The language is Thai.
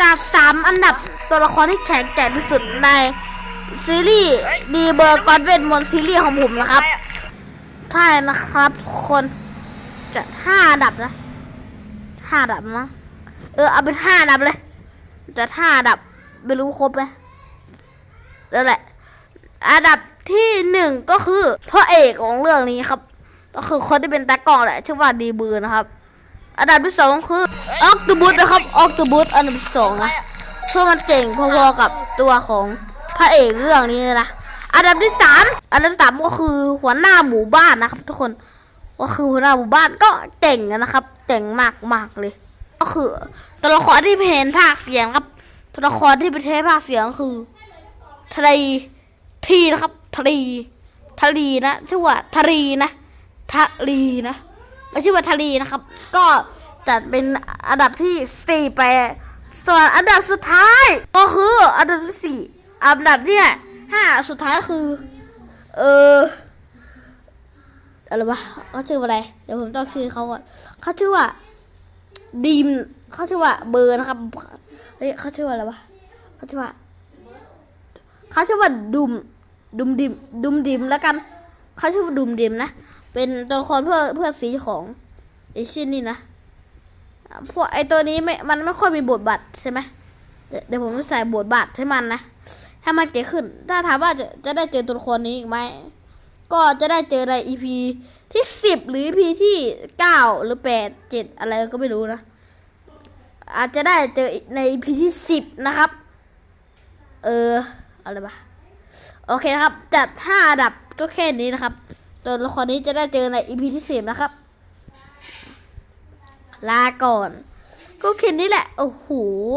จากสามอันดับตัวละครที่แข็งแกร่งที่สุดในซีรีส์ดีเบอร์กอนเวนมนซีรีส์ของผมนะครับ ใช่นะครับทุกคนจะห้าอันดับนะห้าอันดับมั้งเออเอาเป็นห้าอันดับเลย จะห้าอันดับไม่รู้ครบไหมนั่นแหละอันดับที่หนึ่งก็คือพระเอกของเรื่องนี้ครับ ก็คือคนที่เป็นตากล้องแหละชื่อว่าดีเบอร์นะครับ อันดับที่สองคือออกตูบูสนะครับออกตูบูสอันดับที่สองนะเพื่อมันเก่งพอๆกับตัวของพระเอกเรื่องนี้เลยนะอันดับที่สามอันดับที่สามก็คือหัวหน้าหมู่บ้านนะครับ ทุกคนก็คือหัวหน้าหมู่บ้านก็เก่งนะครับเก่งมากมากๆเลย ก็คือตัวละครที่เป็นภาคเสียงครับตัวละครที่เป็นเทปภาคเสียงก็คือทะเลทีนะครับทะเลทะเลนะชื่อว่าทะเลนะทะเลนะ ไม่ชื่อว่าทะเลนะครับ ก็จัดเป็นอันดับที่สี่ไปส่วนอันดับสุดท้าย ก็คืออันดับที่สี่อันดับที่ห้าสุดท้ายคือ เอออะไรวะเขาชื่อว่าอะไร เดี๋ยวผมต้องชื่อเขาก่อนเขาชื่อว่าดีมเขาชื่อว่าเบอร์นะครับเฮ้ยเขาชื่อว่าอะไรวะเขาชื่อว่าเขาชื่อว่าดุมดุมดิมดุมดิมแล้วกันเขาชื่อว่าดุมดิมนะ เป็นตัวละครเพื่อเพื่อสีของไอชินนี่นะพวกไอตัวนี้ไม่มันไม่ค่อยมีบทบาทใช่ไหมเดี๋ยวผมจะใส่บทบาทให้มันนะให้มันเก๋ขึ้น ถ้าถามว่าจะจะได้เจอตัวละครนี้อีกไหมก็จะได้เจอใน EP ที่สิบหรือ EP ที่เก้าหรือแปดเจ็ดอะไรก็ไม่รู้นะอาจจะได้เจอใน EP ที่สิบนะครับ เอออะไรปะโอเคนะครับ จัดห้าอันดับก็แค่นี้นะครับ ตัวละครนี้จะได้เจอในอีพีที่สิบนะครับ ลาก่อน ก็แค่นี้แหละ โอ้โห